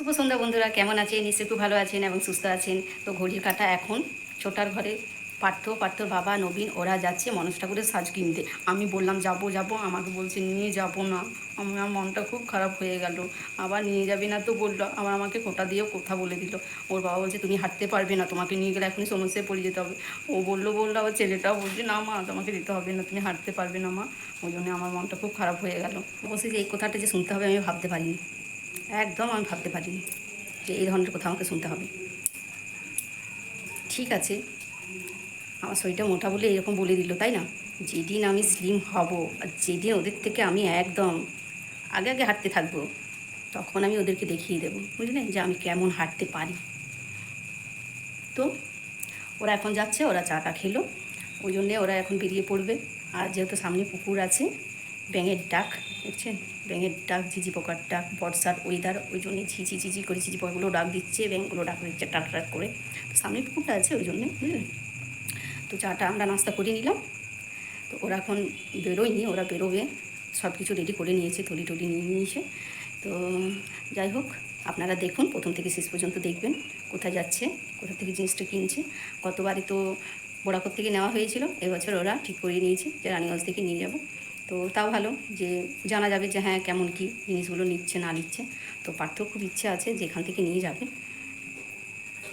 শুভ সন্ধ্যা বন্ধুরা, কেমন আছেন? নিশ্চয়ই খুব ভালো আছেন এবং সুস্থ আছেন। তো ঘড়ির কাটা এখন, ছোটার ঘরে পার্থ, পার্থর বাবা, নবীন, ওরা যাচ্ছে মনোজ ঠাকুরের সাজ কিনতে। আমি বললাম, যাব যাব। আমাকে বলছে, নিয়ে যাব না। আমার মনটা খুব খারাপ হয়ে গেল। আবার নিয়ে যাবে না তো বলল, আবার আমাকে কোটা দিয়েও কথা বলে দিল। ওর বাবা বলছে, তুমি হাঁটতে পারবে না, তোমাকে নিয়ে গেলে এখনই সমস্যায় পড়ে যেতে হবে। ও বলল বলল, আবার ছেলেটাও বলছে, না মা, তোমাকে যেতে হবে না, তুমি হাঁটতে পারবে না মা। ওই জন্য আমার মনটা খুব খারাপ হয়ে গেল। অবশ্যই এই কথাটা যে শুনতে হবে, আমি ভাবতে পারিনি। একদম আমি ভাবতে পারিনি যে এই ধরনের কথা আমাকে শুনতে হবে। ঠিক আছে। আমার শরীরটা মোটা বলে এরকম বলে দিল, তাই না? যেদিন আমি স্লিম হব আর যেদিন ওদের থেকে আমি একদম আগে আগে হাঁটতে থাকব, তখন আমি ওদেরকে দেখিয়ে দেবো বুঝলেন যে আমি কেমন হাঁটতে পারি। তো ওরা এখন যাচ্ছে, ওরা চাটা খেলো, ওই জন্যে ওরা এখন বেরিয়ে পড়বে। আর যেহেতু সামনে পুকুর আছে ব্যাঙের ডাক, দেখছেন? ব্যাঙের ডাক, ঝিঝি পোকার ডাক, বর্ষার ওয়েদার ওই জন্যে ঝিঝি ঝিঝি করে ঝিঝি পোকাগুলো ডাক দিচ্ছে, ব্যাঙগুলো ডাক দিচ্ছে, টাক টাক করে। সামনে পুকুরটা আছে, ওই জন্যে বুঝলেন তো চাটা আমরা নাস্তা করে নিলাম। তো ওরা এখন বেরোয়নি, ওরা বেরোবে সব কিছু রেডি করে নিয়েছে, থলি টলি নিয়ে নিয়েছে। তো যাই হোক, আপনারা দেখুন, প্রথম থেকে শেষ পর্যন্ত দেখবেন, কোথায় যাচ্ছে, কোথা থেকে জিনিসটা কিনছে। গতবারই তো বোরাকর থেকে নেওয়া হয়েছিল, এবছর ওরা ঠিক করিয়ে নিয়েছে, যে রানীগঞ্জ থেকে নিয়ে যাব। তো তাও ভালো যে জানা যাবে যে হ্যাঁ কেমন কি জিনিসগুলো নিচ্ছে, না নিচ্ছে। তো পার্থ খুব ইচ্ছে আছে যে এখান থেকে নিয়ে যাবে।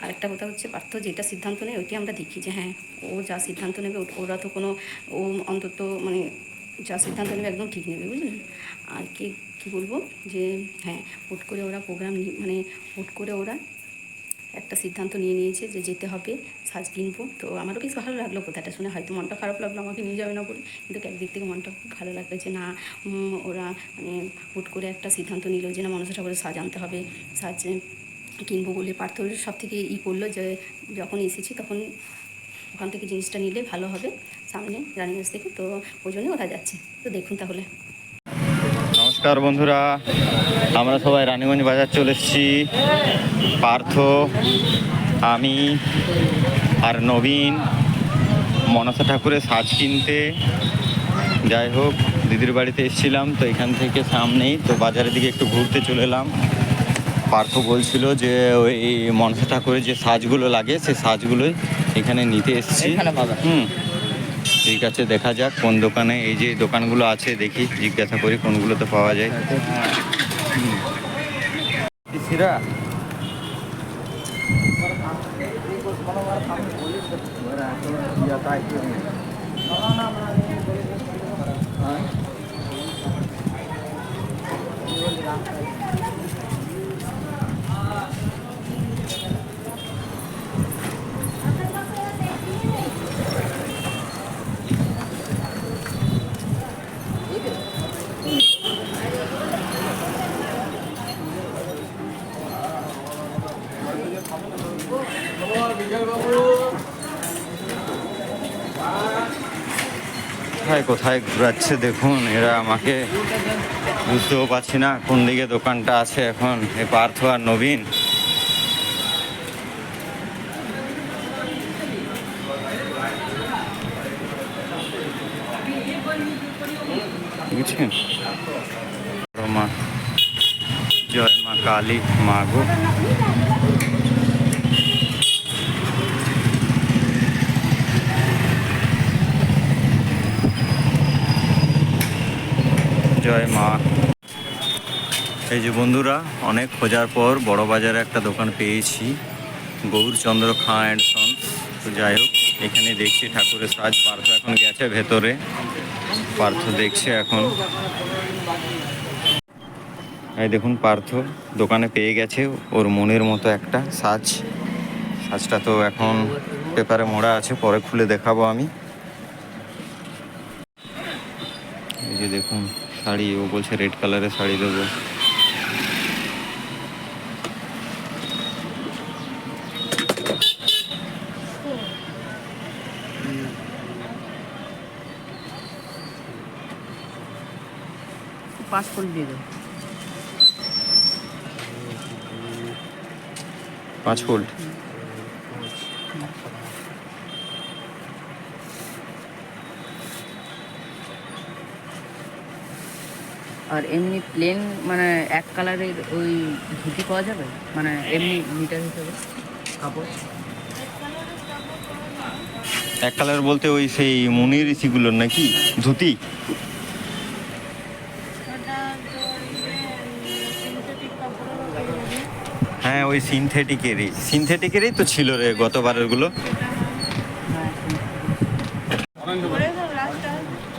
আরেকটা কথা হচ্ছে, পার্থ যেটা সিদ্ধান্ত নেয় ওইটি আমরা দেখি যে হ্যাঁ ও যা সিদ্ধান্ত নেবে, ওরা তো কোনো ও অন্তত মানে যা সিদ্ধান্ত নেবে একদম ঠিক নেবে বুঝলেন আর কি কী বলব যে হ্যাঁ হুট করে ওরা প্রোগ্রাম মানে হুট করে ওরা একটা সিদ্ধান্ত নিয়ে নিয়েছে যে যেতে হবে, সাজ কিনবো। তো আমারও বেশ ভালো লাগল কথাটা শুনে। হয়তো মনটা খারাপ লাগল আমাকে নিয়ে যাবে না বলে। কিন্তু একদিক থেকে মনটা খুব ভালো লাগল যে না ওরা মানে হুট করে একটা সিদ্ধান্ত নিল যে না, মনসা ঠাকুরের সাজ আনতে হবে, সাজ কিনবো বলে পার্থ সব থেকে ই করল যে যখন এসেছি তখন ওখান থেকে জিনিসটা নিলে ভালো হবে সামনে রানিগঞ্জ থেকে তো ওই জন্য ওরা যাচ্ছে। তো দেখুন তাহলে। নমস্কার বন্ধুরা। আমরা সবাই রানীগঞ্জ বাজার চলে এসেছি। পার্থ আমি আর নবীন মনসা ঠাকুরের সাজ কিনতে। যাই হোক দিদির বাড়িতে এসেছিলাম তো এখান থেকে সামনেই তো বাজারের দিকে একটু ঘুরতে চলে এলাম। পার্থ বলছিল যে ওই মনসা ঠাকুরের যে সাজগুলো লাগে সেই সাজগুলোই এখানে নিতে এসেছি। হুম। ঠিক আছে, দেখা যাক কোন দোকানে। এই যে দোকানগুলো আছে, দেখি, জিজ্ঞাসা করি কোনগুলোতে পাওয়া যায়। কোথায় কোথায় ঘোরাচ্ছে দেখুন, এরা আমাকে বুঝতেও পারছি না কোন দিকে দোকানটা আছে এখন, এ পার্থ আর নবীন। বুঝছেন জয় মা কালী, মা গো। জয় মা। এই যে বন্ধুরা, অনেক খোঁজার পর বড় বাজারে একটা দোকান পেয়েছি গৌরচন্দ্র খাঁ অ্যান্ড সন্স। তো যাই হোক, এখানে দেখছি ঠাকুরের সাজ, পার্থ এখন গেছে ভেতরে। পার্থ দেখছে এখন। এই দেখুন পার্থ, দোকানে পেয়ে গেছে ওর মনের মতো একটা সাজ। সাজটা তো এখন পেপারে মোড়া আছে, পরে খুলে দেখাবো আমি। এই যে দেখুন শাড়ি ও বলছে রেড কালারের শাড়ি দেবো। পাসপোর্ট দিয়ে দেবো। পাঁচ ফোল্ড আর এমনি প্লেন মানে এক কালারের ওই ধুতি পাওয়া যাবে? মানে এমনি মিটার হিসাবে? কাপড়? এক কালার বলতে ওই সেই মুনির ঋষিগুলোর নাকি? ধুতি? হ্যাঁ ওই সিনথেটিকেরই সিনথেটিকেরই তো ছিল রে গতবারেরগুলো হ্যাঁ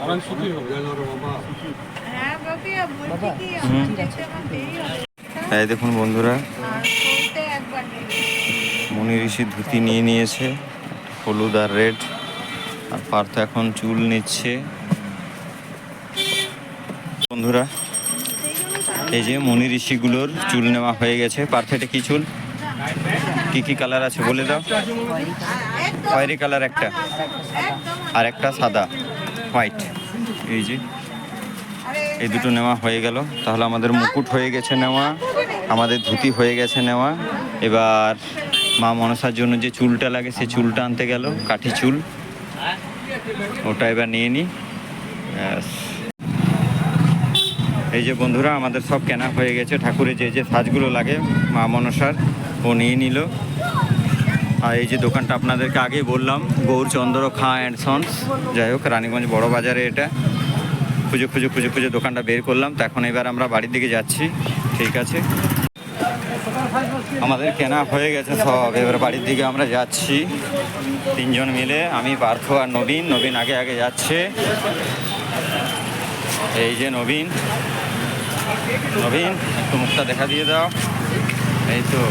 অরেঞ্জ সুতি হবে। হ্যাঁ এই দেখুন বন্ধুরা, মুনি ঋষি ধুতি নিয়ে নিয়েছে, হলুদ আর রেড, আর পার্থ এখন চুল নিচ্ছে। বন্ধুরা, এই যে মুনি ঋষিগুলোর চুল নেওয়া হয়ে গেছে। পার্থ, এটা কি চুল? কি কি কালার আছে বলে দাও। খয়েরি কালার একটা, আর একটা সাদা, হোয়াইট। এই যে এই দুটো নেওয়া হয়ে গেল। তাহলে আমাদের মুকুট হয়ে গেছে নেওয়া, আমাদের ধুতি হয়ে গেছে নেওয়া। এবার মা মনসার জন্য যে চুলটা লাগে, সে চুলটা আনতে গেল, কাঠি চুল। ওটা এবার নিয়ে নিই এই যে বন্ধুরা, আমাদের সব কেনা হয়ে গেছে। ঠাকুরের যে যে সাজগুলো লাগে, মা মনসার, ও নিয়ে নিল। আর এই যে দোকানটা আপনাদেরকে আগে বললাম, গৌরচন্দ্র খা অ্যান্ড সন্স। যাই হোক, রানীগঞ্জ বড় বাজারে এটা। খুঁজে খুঁজে খুঁজে খুঁজে দোকানটা বের করলাম। তো এখন এবার আমরা বাড়ির দিকে যাচ্ছি। ঠিক আছে? আমাদের কেনা হয়ে গেছে সব। এবার বাড়ির দিকে আমরা যাচ্ছি। তিনজন মিলে, আমি, পার্থ আর নবীন। নবীন আগে আগে যাচ্ছে। এই যে নবীন। নবীন, একটু মুখটা দেখা দিয়ে দাও। এই তো।